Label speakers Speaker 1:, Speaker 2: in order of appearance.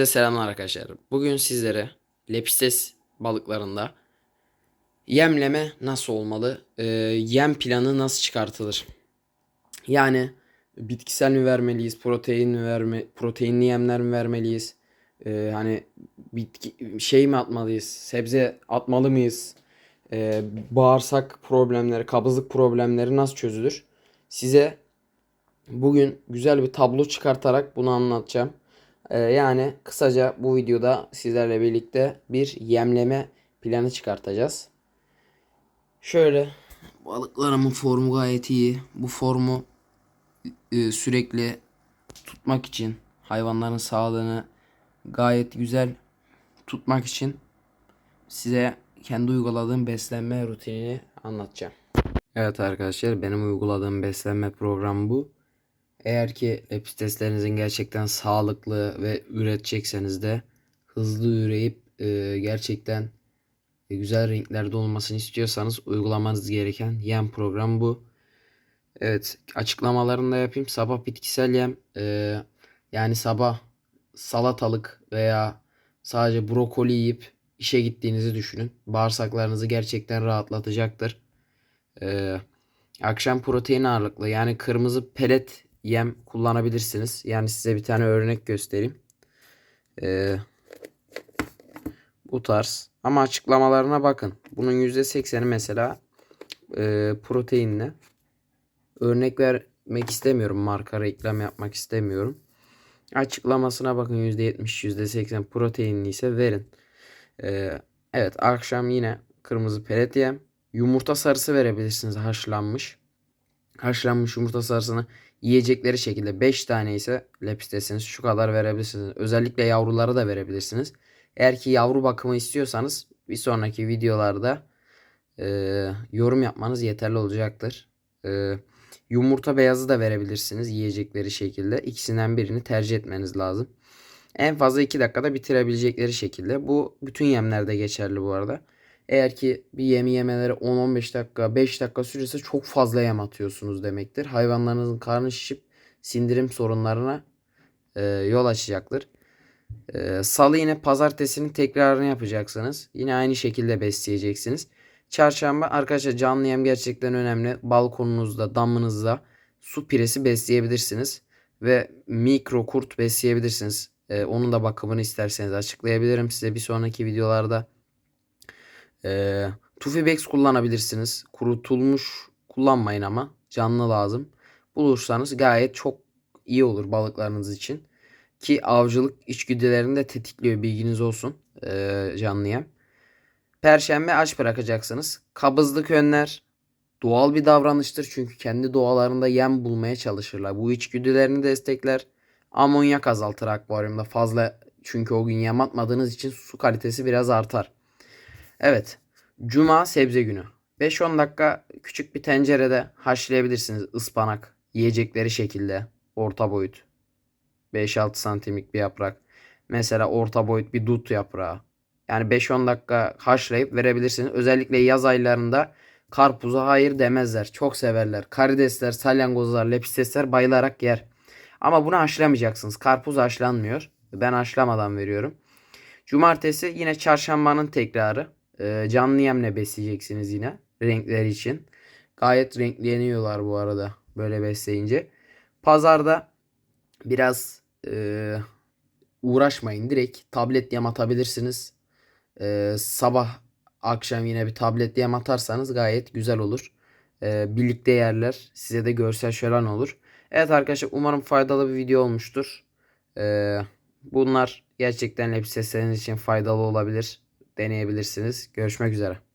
Speaker 1: Size selamlar arkadaşlar. Bugün sizlere lepistes balıklarında yemleme nasıl olmalı? Ee, yem planı nasıl çıkartılır? Yani bitkisel mi vermeliyiz? Protein mi verme proteinli yemler mi vermeliyiz? Ee, hani bitki şey mi atmalıyız? Sebze atmalı mıyız? Ee, bağırsak problemleri, kabızlık problemleri nasıl çözülür? Size bugün güzel bir tablo çıkartarak bunu anlatacağım. Ee, yani kısaca bu videoda sizlerle birlikte bir yemleme planı çıkartacağız. Şöyle balıklarımın formu gayet iyi. Bu formu e, sürekli tutmak için hayvanların sağlığını gayet güzel tutmak için size kendi uyguladığım beslenme rutinini anlatacağım. Evet arkadaşlar benim uyguladığım beslenme programı bu. Eğer ki lepisteslerinizin gerçekten sağlıklı ve üretecekseniz de hızlı üreyip e, gerçekten e, güzel renklerde olmasını istiyorsanız uygulamanız gereken yem programı bu. Evet açıklamalarını da yapayım. Sabah bitkisel yem e, yani sabah salatalık veya sadece brokoli yiyip işe gittiğinizi düşünün. Bağırsaklarınızı gerçekten rahatlatacaktır. E, akşam protein ağırlıklı yani kırmızı pelet yem kullanabilirsiniz. Yani size bir tane örnek göstereyim. Ee, bu tarz. Ama açıklamalarına bakın. Bunun %80'i mesela e, proteinli. Örnek vermek istemiyorum. Marka reklam yapmak istemiyorum. Açıklamasına bakın %70 %80 proteinli ise verin. Ee, evet akşam yine kırmızı pelet yem. Yumurta sarısı verebilirsiniz haşlanmış. Haşlanmış yumurta sarısını yiyecekleri şekilde 5 tane ise lepistesiniz şu kadar verebilirsiniz. Özellikle yavruları da verebilirsiniz. Eğer ki yavru bakımı istiyorsanız bir sonraki videolarda e, yorum yapmanız yeterli olacaktır. E, yumurta beyazı da verebilirsiniz yiyecekleri şekilde. İkisinden birini tercih etmeniz lazım. En fazla 2 dakikada bitirebilecekleri şekilde. Bu bütün yemlerde geçerli bu arada. Eğer ki bir yemi yemeleri 10-15 dakika 5 dakika sürürse çok fazla yem atıyorsunuz demektir. Hayvanlarınızın karnı şişip sindirim sorunlarına e, yol açacaktır. E, Salı yine pazartesinin tekrarını yapacaksınız. Yine aynı şekilde besleyeceksiniz. Çarşamba arkadaşlar canlı yem gerçekten önemli. Balkonunuzda, damınızda su piresi besleyebilirsiniz. Ve mikro kurt besleyebilirsiniz. E, onun da bakımını isterseniz açıklayabilirim size bir sonraki videolarda. E, Tufibex kullanabilirsiniz. Kurutulmuş kullanmayın ama canlı lazım. Bulursanız gayet çok iyi olur balıklarınız için. Ki avcılık içgüdülerini de tetikliyor bilginiz olsun e, canlı. Perşembe aç bırakacaksınız. Kabızlık önler. Doğal bir davranıştır çünkü kendi doğalarında yem bulmaya çalışırlar. Bu içgüdülerini destekler. Amonyak azaltır akvaryumda fazla çünkü o gün yem atmadığınız için su kalitesi biraz artar. Evet. Cuma sebze günü. 5-10 dakika küçük bir tencerede haşlayabilirsiniz ıspanak yiyecekleri şekilde orta boyut. 5-6 santimlik bir yaprak. Mesela orta boyut bir dut yaprağı. Yani 5-10 dakika haşlayıp verebilirsiniz. Özellikle yaz aylarında karpuza hayır demezler. Çok severler. Karidesler, salyangozlar, lepistesler bayılarak yer. Ama bunu haşlamayacaksınız. Karpuz haşlanmıyor. Ben haşlamadan veriyorum. Cumartesi yine çarşambanın tekrarı. Ee, canlı yemle besleyeceksiniz yine. Renkleri için. Gayet renkleniyorlar bu arada. Böyle besleyince. Pazarda biraz e, uğraşmayın. Direkt tablet yem atabilirsiniz. E, sabah akşam yine bir tablet yem atarsanız gayet güzel olur. E, birlikte yerler. Size de görsel şölen olur. Evet arkadaşlar umarım faydalı bir video olmuştur. E, bunlar gerçekten hep sesleriniz için faydalı olabilir. Deneyebilirsiniz. Görüşmek üzere.